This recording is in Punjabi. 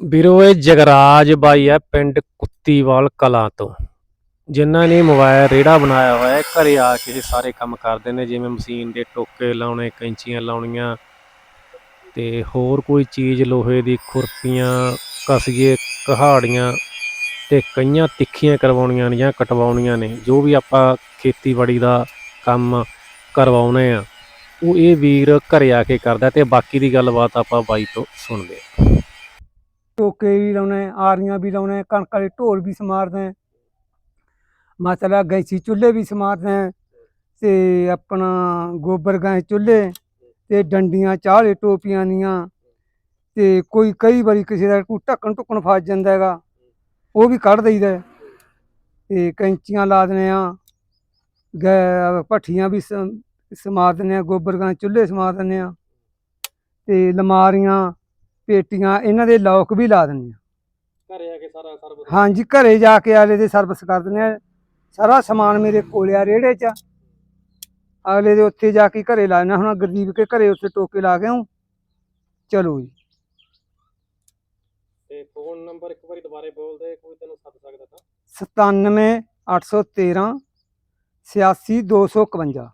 ਵੀਰੋ, ਇਹ ਜਗਰਾਜ ਬਾਈ ਹੈ, ਪਿੰਡ ਕੁੱਤੀਵਾਲ ਕਲਾਂ ਤੋਂ। ਜਿਨ੍ਹਾਂ ਨੇ ਮੋਬਾਈਲ ਰੇੜਾ ਬਣਾਇਆ ਹੋਇਆ ਹੈ, ਘਰੇ ਆ ਕੇ ਇਹ ਸਾਰੇ ਕੰਮ ਕਰਦੇ ਨੇ, ਜਿਵੇਂ ਮਸ਼ੀਨ ਦੇ ਟੋਕੇ ਲਾਉਣੇ, ਕੈਂਚੀਆਂ ਲਾਉਣੀਆਂ, ਤੇ ਹੋਰ ਕੋਈ ਚੀਜ਼, ਲੋਹੇ ਦੀ ਖੁਰਪੀਆਂ ਕਸੀਏ ਕਹਾੜੀਆਂ ਤੇ ਕਈਆਂ ਤਿੱਖੀਆਂ ਕਰਵਾਉਣੀਆਂ ਨੇ ਜਾਂ ਕਟਵਾਉਣੀਆਂ ਨੇ, ਜੋ ਵੀ ਆਪਾਂ ਖੇਤੀਬਾੜੀ ਦਾ ਕੰਮ ਕਰਵਾਉਣੇ ਆ, ਉਹ ਇਹ ਵੀਰ ਘਰੇ ਆ ਕੇ ਕਰਦਾ ਤੇ ਬਾਕੀ ਦੀ ਗੱਲਬਾਤ ਆਪਾਂ ਬਾਈ ਤੋਂ ਸੁਣਦੇ ਹਾਂ ਟੋਕੇ ਵੀ ਲਾਉਣੇ, ਆਰੀਆਂ ਵੀ ਲਾਉਣੇ, ਕਣਕ ਵਾਲੇ ਢੋਲ ਵੀ ਸਮਾਰਦੇ ਮਤਲਬ ਗੈਂਸੀ ਚੁੱਲ੍ਹੇ ਵੀ ਸਮਾਰਦੇ ਤੇ ਆਪਣਾ ਗੋਬਰ ਗਾਂ ਚੁੱਲ੍ਹੇ ਤੇ ਡੰਡੀਆਂ ਚਾਹਲੇ ਟੋਪੀਆਂ ਦੀਆਂ ਤੇ ਕੋਈ ਕਈ ਵਾਰੀ ਕਿਸੇ ਦਾ ਕੋਈ ਢੱਕਣ ਢੁੱਕਣ ਫਸ ਜਾਂਦਾ ਹੈਗਾ, ਉਹ ਵੀ ਕੱਢ ਦਈਦਾ ਹੈ। ਤੇ ਕੈਂਚੀਆਂ ਲਾ ਦਿੰਦੇ ਆ ਗੈ, ਭੱਠੀਆਂ ਵੀ ਸ- ਸਮਾਰ ਦਿੰਦੇ ਆ ਗੋਬਰ ਗਾਂ ਚੁੱਲ੍ਹੇ ਸਮਾਰ ਦਿੰਦੇ ਆ ਤੇ ਲਮਾਰੀਆਂ ਪੇਟੀਆਂ ਇਹਨਾਂ ਦੇ ਲੋਕ ਵੀ ਲਾ ਦਿੰਦੇ ਆ। ਘਰੇ ਆ ਕੇ ਸਾਰਾ ਸਰਵ ਹਾਂਜੀ ਘਰੇ ਜਾ ਕੇ ਆਲੇ ਦੇ ਸਰਵਿਸ ਕਰ ਦਿੰਦੇ ਆ। ਸਾਰਾ ਸਮਾਨ ਮੇਰੇ ਕੋਲ ਆ ਰੇੜੇ 'ਚ। ਅਗਲੇ ਦੇ ਉੱਥੇ ਜਾ ਕੇ ਘਰੇ ਲਾਣਾ ਹੁਣ ਗੁਰਦੀਪ ਕੇ ਘਰੇ ਉੱਥੇ ਟੋਕੇ ਲਾ ਕੇ ਆਊਂ ਚਲੋ ਜੀ। ਤੇ ਫੋਨ ਨੰਬਰ ਇੱਕ ਵਾਰੀ ਦੁਬਾਰੇ ਬੋਲ ਦੇ ਕੋਈ ਤੈਨੂੰ ਸੱਦ ਸਕਦਾ ਤਾਂ। 97 813 86 251